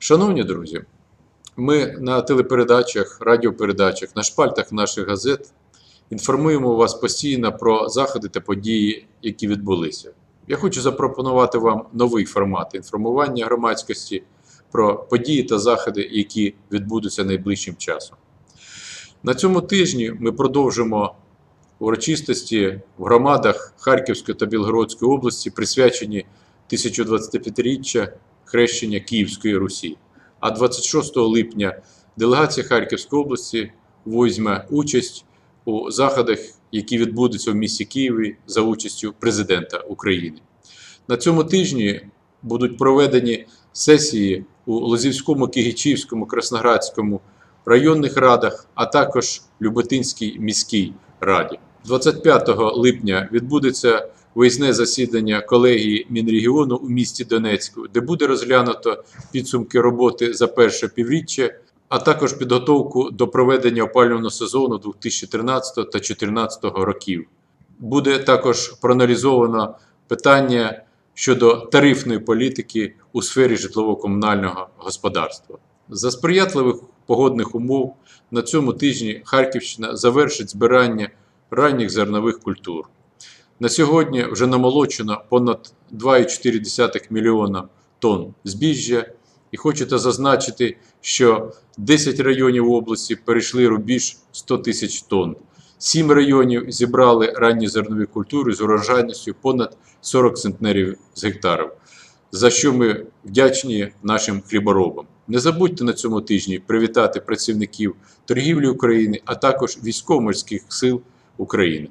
Шановні друзі, ми на телепередачах, радіопередачах, на шпальтах наших газет інформуємо вас постійно про заходи та події, які відбулися. Я хочу запропонувати вам новий формат інформування громадськості про події та заходи, які відбудуться найближчим часом. На цьому тижні ми продовжимо урочистості в громадах Харківської та Білгородської області, присвячені 1025-річчя хрещення Київської Русі. А 26 липня делегація Харківської області візьме участь у заходах, які відбудуться в місті Києві за участю президента України. На цьому тижні будуть проведені сесії у Лозівському, Кигичівському, Красноградському районних радах, а також Люботинській міській раді. 25 липня відбудеться виїзне засідання колегії Мінрегіону у місті Донецьку, де буде розглянуто підсумки роботи за перше півріччя, а також підготовку до проведення опалювального сезону 2013 та 2014 років. Буде також проаналізовано питання щодо тарифної політики у сфері житлово-комунального господарства. За сприятливих погодних умов на цьому тижні Харківщина завершить збирання ранніх зернових культур. На сьогодні вже намолочено понад 2,4 мільйона тонн збіжжя. І хочете зазначити, що 10 районів області перейшли рубіж 100 тисяч тонн. 7 районів зібрали ранні зернові культури з урожайністю понад 40 центнерів з гектарів, за що ми вдячні нашим хліборобам. Не забудьте на цьому тижні привітати працівників торгівлі України, а також військово-морських сил України.